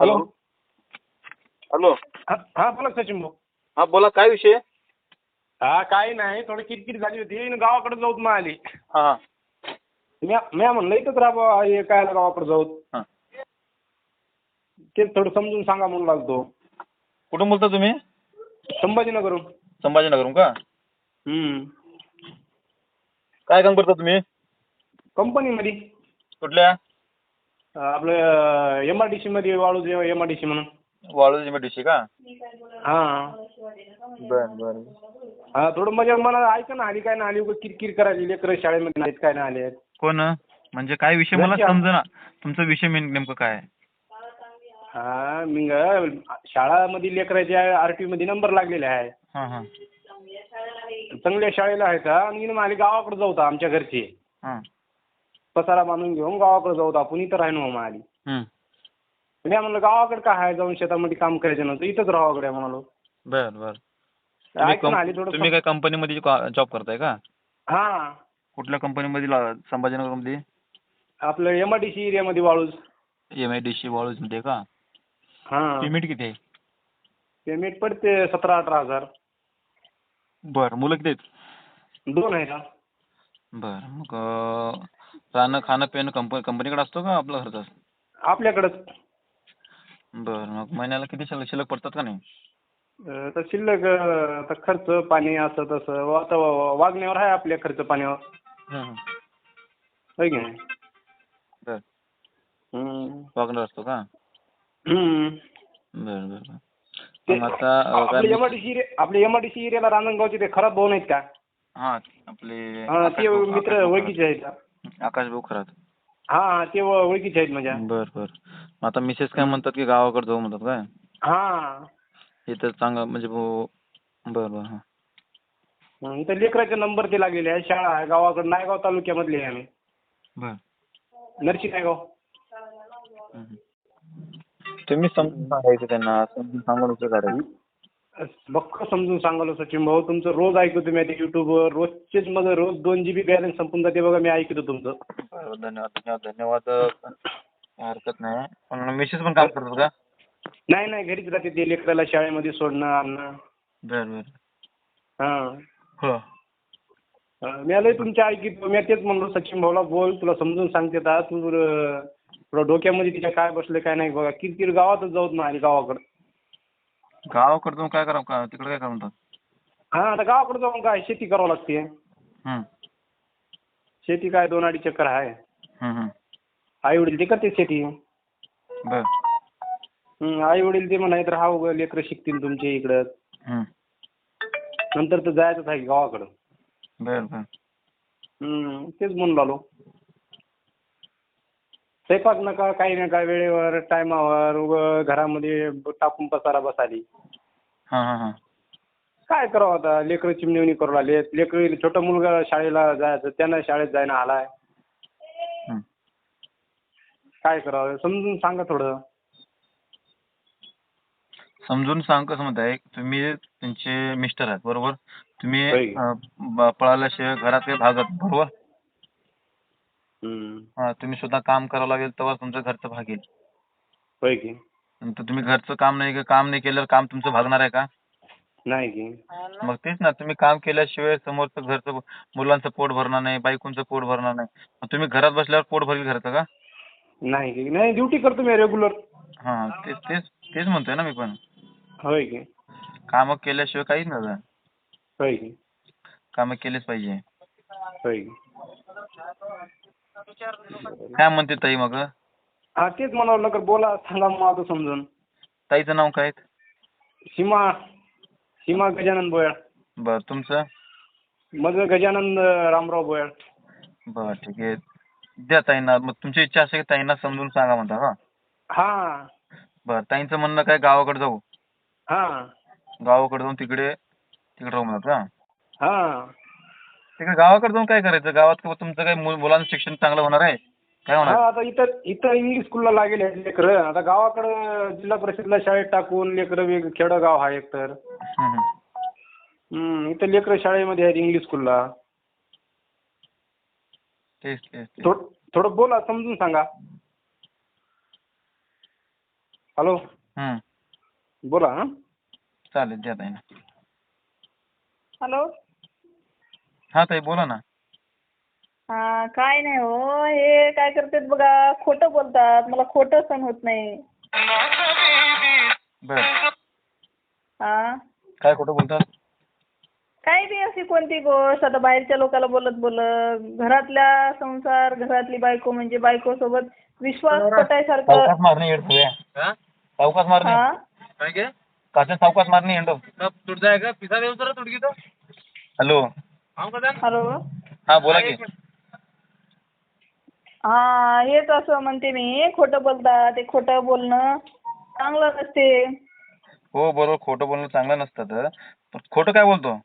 Hello. Hello. हा बोला सचिन भाऊ. हा बोला काय विषय? हा काही नाही थोडी किरकिर झाली होती. आणि गावाकडे जाऊत मग आली हा हा. मी मी म्हणलं इथंच राहा हे काय गावाकडे जाऊत. हा. तेच थोडं समजून सांगा म्हणून लागतो. कुठून बोलता तुम्ही? संभाजीनगरहून. संभाजीनगरहून का? हम्म. काय काम करता तुम्ही? कंपनीमध्ये. कुठल्या? आपलं एम आर डी मध्ये वाळू एम आर डी सी म्हणून. वाळूची मेडिशी का? हा. बर बर. हा थोडं म्हणजे मला ऐका ना आली काय ना आली उगाच किरकिर करायची लेकरं शाळेमध्ये नाहीत काय नाही आले कोण? म्हणजे काय विषय? मला. समजेना. तुमचा विषय मेन नेमकं काय आहे? हा मी शाळामध्ये लेकराच्या आर टी मध्ये नंबर लागलेले आहे हां हां. चांगल्या शाळेला आहे का? आणि मला गावाकडे जाऊ आमच्या घरची. हां. पसारा बांधून घेऊन गावाकडे जाऊ आपण इथं राहिनो मग आली. मी म्हणलं गावाकडे काय आहे? जाऊन शेतामध्ये काम करायचं नव्हतं इथंच राहावं म्हणालो. बर बर. तुम्ही काय कंपनीमध्ये जॉब करताय का? हा. कुठल्या कंपनीमध्ये ला- संभाजीनगरमध्ये? आपलं एम आय डी सी एरियामध्ये Waluj. M I D C मध्ये का? हा. पेमेंट किती आहे? पेमेंट पडते सतरा अठरा हजार. बर मुलं किती आहेत? दोन आहे का बर मग राहणं खाणं पिणं कंपनी कंपनीकडे असतो का आपलं खर्च असतो? आपल्याकडंच बर मग महिन्याला किती शिल्लक शिल्लक पडतात का नाही अं, तर शिल्लक अं, आता खर्च पाणी असं तसं आता वागण्यावर आहे आपल्या खर्च पाण्यावर. होय की नाही बर हम्म. वागणार असतो का हम्म. बर बर बर ते- मग आता अं, आपले काय एमआयडीसी एरिया आपले एमआयडीसी एरियाला रांजणगावचे ते खराब भाऊ नाहीत का हां आपले हा, ते मित्र ओळखीचे आहेत. आकाश भाऊ खरात. हा हा ते ओळखीचे आहेत माझ्या. बर बर. आता मिसेस काय म्हणतात की गावाकडे जाऊ म्हणतात काय? हा. इथं चांगलं म्हणजे बर बर हां. हं, इथं लेकराचे नंबर ते लागलेले आहे शाळा आहे गावाकडे नायगाव तालुक्यामधले आहे आम्ही. बर. नरसी नायगाव. तुम्ही समजून सांगायचं त्यांना समजून सांगून उपयोग काढायचं बक्क समजून सांगालो सचिन भाऊ तुमचं रोज ऐकतो मी आता युट्यूबवर रोजचेच मग रोज दोन जी बी बॅलन्स संपून जाते बघा मी ऐकतो तुमचं. बरं, धन्यवाद धन्यवाद धन्यवाद. काय हरकत नाही. पण मिसेस पण काम करतात का? नाही नाही घरीच राहते ते लेकराला शाळेमध्ये सोडणं आणणं. बर बर. हा. हो. अं, मी आलोय तुमच्या ऐकित मी तेच म्हणलो सचिन भाऊला बोल तुला समजून सांगते आता. तू अं, तुला डोक्यामध्ये तिच्या काय बसले काय नाही बघा. किरकिर गावातच जाऊत ना आणि गावाकडं. गावाकडे जाऊन काय करा का तिकडे काय करा म्हणतात? हा आता गावाकडे जाऊन काय शेती करावं लागते. हम्म, शेती काय दोन अडीच चक्कर आहे. हम्म, हम्म. आई वडील ते करते शेती. बर. आई वडील ते म्हणाय तर हा उगा लेकरं शिकतील तुमचे इकडं. हम्म. नंतर तर जायचंच आहे गावाकडं. बर बर. हम्म, तेच म्हणून आलो स्वयंपाक नका काही नका वेळेवर टायमावर उग घरामध्ये टाकून पसारा बसाली. हां हां हां. काय करावं आता? लेकरं चिमणीवणी करू लागले लेकर छोटा मुलगा शाळेला जायचं त्यानं शाळेत जायला आलाय. काय करावं? समजून सांगा थोडं. समजून सांग कसं म्हणत आहे तुम्ही त्यांचे मिस्टर आहात बरोबर? तुम्ही होय. अं, ब- पळाल्याशिवाय घरात काही भागत बरोबर? हा तुम्ही स्वतः काम करावं लागेल तेव्हा तुमचं घरचं भागेल. होय की. नंतर तुम्ही घरचं काम नाही काम नाही केलं काम तुमचं भागणार आहे का? नाही की. मग तेच ना तुम्ही काम केल्याशिवाय समोरचं घरचं मुलांचं पोट भरणार नाही बायकोंचं पोट भरणार नाही. मग तुम्ही घरात बसल्यावर पोट भरेल घरचं का? नाही की. नाही ड्युटी करतो मी रेग्युलर हा तेच तेच तेच म्हणतोय ना मी पण. होय की. कामं केल्याशिवाय काहीच नव्हतं होय की. कामं केलीच पाहिजे. होय की. काय म्हणते ताई मग? हा तेच म्हणावं नका बोला सांगा मग आता समजून. ताईचं नाव काय? सीमा सीमा गजानन बोयाळ बर तुमचं? माझं गजानन रामराव बोयाळ बर ठीक आहे. द्या ताईंना मग तुमची इच्छा असेल की ताईंना समजून सांगा म्हणता का हा. बर ताईंचं म्हणणं काय गावाकडे जाऊ? हा. गावाकडे जाऊन तिकडे तिकडे राहू म्हणत का हा. तिकडे गावाकडे जाऊन काय करायचं? गावात का तुमचं काय मुलांचं शिक्षण चांगलं होणार आहे? काय होणार? हा आता इथं इथं इंग्लिश स्कूलला लागेल लेकरं. आता गावाकडं जिल्हा परिषदला शाळेत टाकून लेकरं वेग खेडं गाव आहे एकतर हम्म, इथं लेकरं शाळेमध्ये आहेत इंग्लिश स्कूलला तेच तेच तेच. थोडं थोडं बोला समजून सांगा. हॅलो. बोला हां. चालेल द्या ताई हॅलो? हा ताई बोला ना. हा काय नाही हो हे काय करतात बघा खोटं बोलतात मला खोटं सहन होत नाही. बर. हा. काय खोटं बोलतात काय बी अशी कोणती गोष्ट आता बाहेरच्या लोकांना बोलत बोलत घरातल्या संसार घरातली बायको म्हणजे बायको सोबत विश्वास पटायसारखं सावकाश मारणे येड सावकाश मारणे. हा. काय गे? काचा सावकाश मारणे येंडो. तुट जाएगा पिसा देऊ तर तुटकी तो हॅलो. हॅलो. हा बोला की. हा हेच असं म्हणते मी खोटं बोलतात ते खोटं बोलणं चांगलं नसते. हो बरोबर खोटं बोलणं चांगलं नसतं तर. पण खोटं काय बोलतो?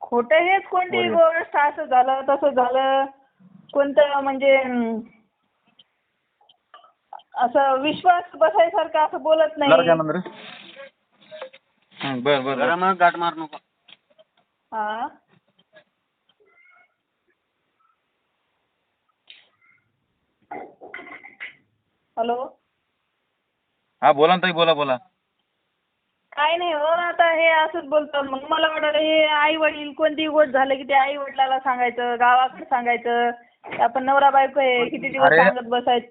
खोटं हेच कोणती. गोष्ट असं झालं तसं झालं कोणतं म्हणजे असं विश्वास बसायसारखं असं बोलत नाही. बर बर बर. मग गाठ मार नको. हा. हॅलो. हा बोला ना ताई बोला बोला. काय नाही हो आता हे असंच बोलतात मग मला वाटलं हे आई वडील कोणती गोष्ट झालं की ते आई वडिलाला सांगायचं गावाकडे सांगायचं आपण नवरा बायको आहे किती दिवस अरे. सांगत बसायचं.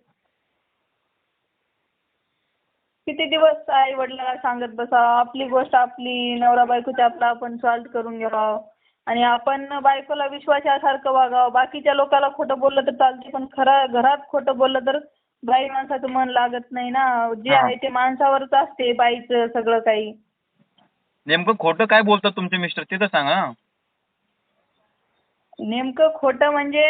किती दिवस आई वडिलाला सांगत बसा आपली गोष्ट आपली नवरा बायकोची आपला आपण सॉल्व करून घ्यावं. आणि आपण बायकोला विश्वासासारखं वागावं. बाकीच्या लोकांना खोटं बोललं तर चालते पण खरं घरात खोटं बोललं तर बाई माणसाचं मन लागत नाही ना. जे हा. आहे ते माणसावरच असते बाईचं सगळं काही. नेमकं खोटं काय बोलतात तुमचे मिस्टर? ते तर सांगा नेमकं खोटं म्हणजे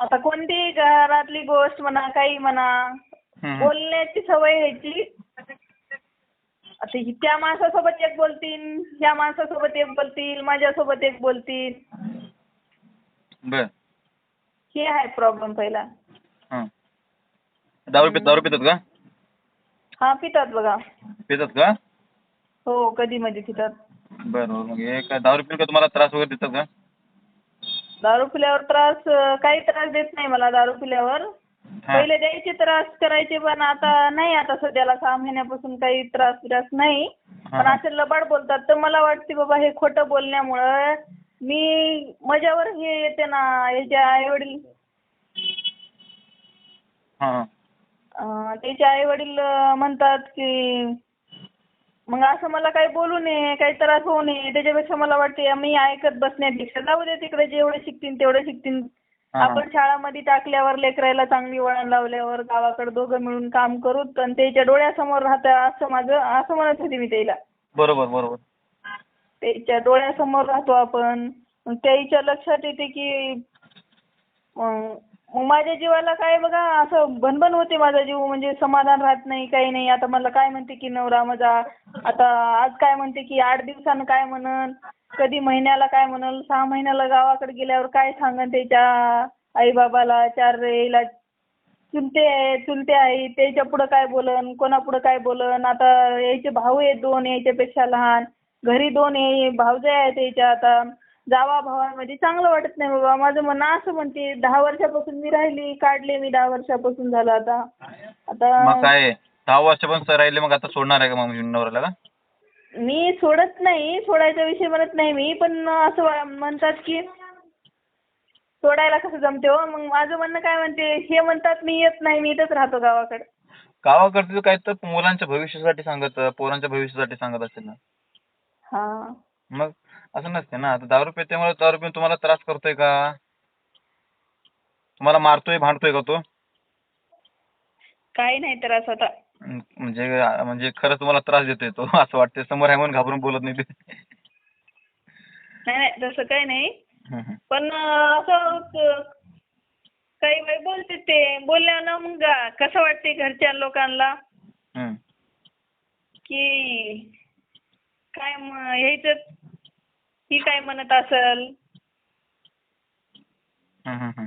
आता कोणतीही घरातली गोष्ट म्हणा काही म्हणा. बोलण्याची सवय ह्याची. आता ही- त्या माणसासोबत एक बोलतील ह्या माणसासोबत एक बोलतील माझ्यासोबत एक बोलतील. बर. हे आहे प्रॉब्लेम पहिला. दारू पित दारू पितात का? हा पितात बघा. पितात का? हो कधी मध्ये पितात. बरं बरं. मग हे काय दारू पिऊन का तुम्हाला त्रास वगैरे देतात का? दारू पिल्यावर त्रास काही त्रास देत नाही मला दारू पिल्यावर. हा. पहिले द्यायचे त्रास करायचे पण आता नाही आता सध्याला सहा महिन्यापासून काही त्रास बिरास नाही. हा, पण हा. असे लबाड बोलतात. तर मला वाटते बाबा हे खोटं बोलण्यामुळं मी माझ्यावर हे येते ना याचे आई वडील हां हां. त्याचे आई वडील म्हणतात की मग असं मला काही बोलू नये काही त्रास होऊ नये त्याच्यापेक्षा मला वाटते मी ऐकत बसण्यापेक्षा जाऊ दे तिकडे जेवढे शिकतील तेवढे शिकतील. आपण शाळामध्ये टाकल्यावर लेकरायला चांगली वळण लावल्यावर गावाकडे दोघं मिळून काम करूत आणि त्याच्या डोळ्यासमोर राहतं असं माझं असं म्हणत होते मी त्याला. बरोबर बरोबर. त्याच्या डोळ्यासमोर राहतो आपण. त्याच्या लक्षात येते की मग माझ्या जीवाला काय बघा असं भनभन होते माझा जीव म्हणजे समाधान राहत नाही काही नाही. आता मला काय म्हणते की नवरा माझा? आता आज काय म्हणते की आठ दिवसानं काय म्हणन? कधी महिन्याला काय म्हणल? सहा महिन्याला गावाकडे गेल्यावर काय सांगन त्याच्या आई बाबाला चार यायला चुलते आहे चुलते आहे त्याच्या पुढं काय बोलन? कोणापुढं काय बोलन? आता याचे भाऊ आहेत दोन याच्यापेक्षा लहान. घरी दोन आहे भाऊजे आहेत त्याच्या आता. जावा भावांमध्ये. चांगलं वाटत नाही बाबा. माझं म्हणणं असं म्हणते दहा वर्षापासून मी राहिली काढले मी दहा वर्षापासून झालं आता. मग आता काय दहा वर्ष पण सर राहिले मग आता सोडणार आहे का मग नवऱ्याला का मी सोडत नाही. सोडायचा विषय म्हणत नाही मी पण असं वा- म्हणतात की सोडायला कसं जमते हो? मग माझं म्हणणं काय म्हणते हे म्हणतात मी येत नाही मी इथंच राहतो गावाकडे. गावाकडचं काय तर मुलांच्या भविष्यासाठी सांगत पोरांच्या भविष्यासाठी सांगत असेल ना? हा. मग असं नसते ना. आता दारू पित्यामुळे दारू पिऊन तुम्हाला त्रास करतोय का? तुम्हाला मारतोय भांडतोय का तो? काही नाही तर असं आता. म्हणजे म्हणजे खरंच तुम्हाला त्रास देतोय तो. असं वाटतंय. समोर आहे म्हणून घाबरून बोलत नाही ते. नाही नाही तसं काही नाही. पण असं काही वेळ बोलते ते. बोलल्यानं मग कसं वाटते घरच्या लोकांना. की काय म ह्याच्यात ही काय म्हणत असल? हं, हं, हं.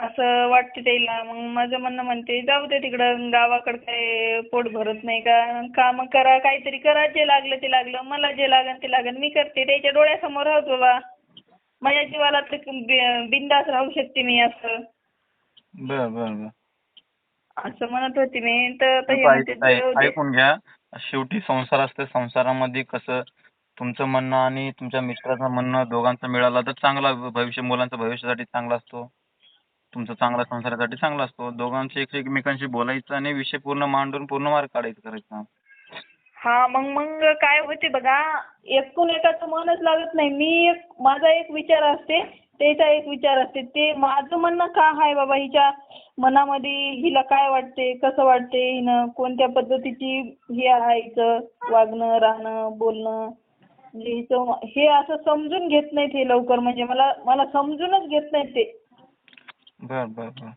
असं वाटते त्याला. मग माझं म्हणणं म्हणते जाऊ दे तिकडं गावाकडं काय पोट भरत नाही का? कामं करा काहीतरी करा. जे लागलं ते लागलं. मला जे लागन ते लागन. मी करते. त्याच्या डोळ्यासमोर राहतो बा. माझ्या जीवाला तर बि- बिनधास्त राहू शकते मी असं. बर बर बर. असं म्हणत होती मी. तर हे. ऐकून घ्या. शेवटी संसार असते. संसारामध्ये कसं तुमचं म्हणणं आणि तुमच्या मित्राचं म्हणणं दोघांचं मिळालं तर चांगला भविष्य मुलांचं भविष्यासाठी चांगला असतो. तुमचं चांगला संसारासाठी चांगला असतो. दोघांशी एक एकमेकांशी बोलायचं आणि विषय पूर्ण मांडून पूर्ण मार्ग काढायचं करायचं. हा मग मग काय होते बघा. एकूण एकाचं मनच लागत नाही. मी एक माझा एक विचार असते त्याचा एक विचार असते. ते माझं म्हणणं का आहे बाबा? हिच्या मनामध्ये हिला काय वाटते? कसं वाटते हिनं? कोणत्या पद्धतीची हे राहायचं वागणं राहणं बोलणं? म्हणजे हिचं हे असं समजून घेत नाहीत हे लवकर. म्हणजे मला मला समजूनच घेत नाहीत ते. बर बर बर.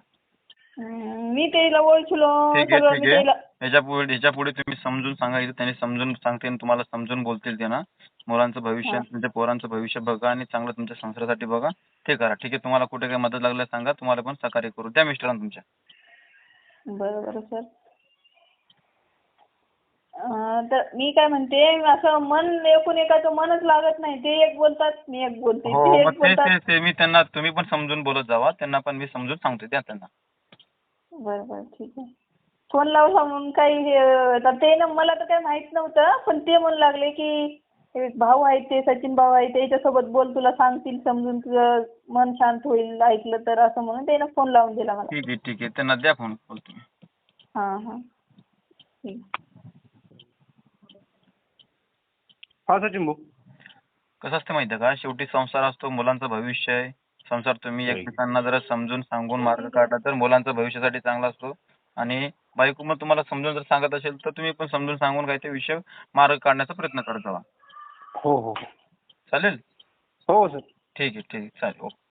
हम्म, मी त्याला ओळखलो ठीक आहे सगळं ठीक मी आहे. त्याला ह्याच्या पुढे ह्याच्या पुढे तुम्ही समजून सांगायचं त्यांनी समजून सांगते आणि तुम्हाला समजून बोलतील ते ना. मुलांचं भविष्य हा. तुमच्या पोरांचं भविष्य बघा आणि चांगलं तुमच्या संसारासाठी बघा. ते करा. ठीक आहे तुम्हाला कुठे काही मदत लागल्यास सांगा. तुम्हाला पण सहकार्य करू. द्या मिस्टरांना तुमच्या. बरं बरं सर. तर मी काय म्हणते असं मन एकूण एकाचं मनच लागत नाही ते एक बोलतात मी एक बोलते हो ते मग एक ते बोलतात. ते ते मी त्यांना तुम्ही पण समजून बोलत जावा त्यांना पण मी समजून सांगतो द्या त्यांना. बरं बरं ठीक आहे. फोन लावला म्हणून काही हे आता ते ना मला तर काही माहीत नव्हतं पण ते म्हणू लागले की एक भाऊ आहेत ते सचिन भाऊ आहे त्याच्यासोबत बोल तुला सांगतील समजून तुझं मन शांत होईल ऐकलं तर असं म्हणून त्यानं फोन लावून दिला मला. ठीक आहे ठीक आहे त्यांना द्या फोन तुम्ही हां हां. ठीक. हा सचिन भाऊ. कसं असतं माहिती का? शेवटी संसार असतो मुलांचं भविष्य आहे. संसार तुम्ही एकमेकांना जरा समजून सांगून मार्ग काढला तर मुलांचं भविष्यासाठी चांगला असतो. आणि बायको मग तुम्हाला समजून जर सांगत असेल तर तुम्ही पण समजून सांगून काही ते विषय मार्ग काढण्याचा प्रयत्न करत जावा हो हो चालेल? हो सर. ठीक आहे ठीक आहे. चालेल ओके.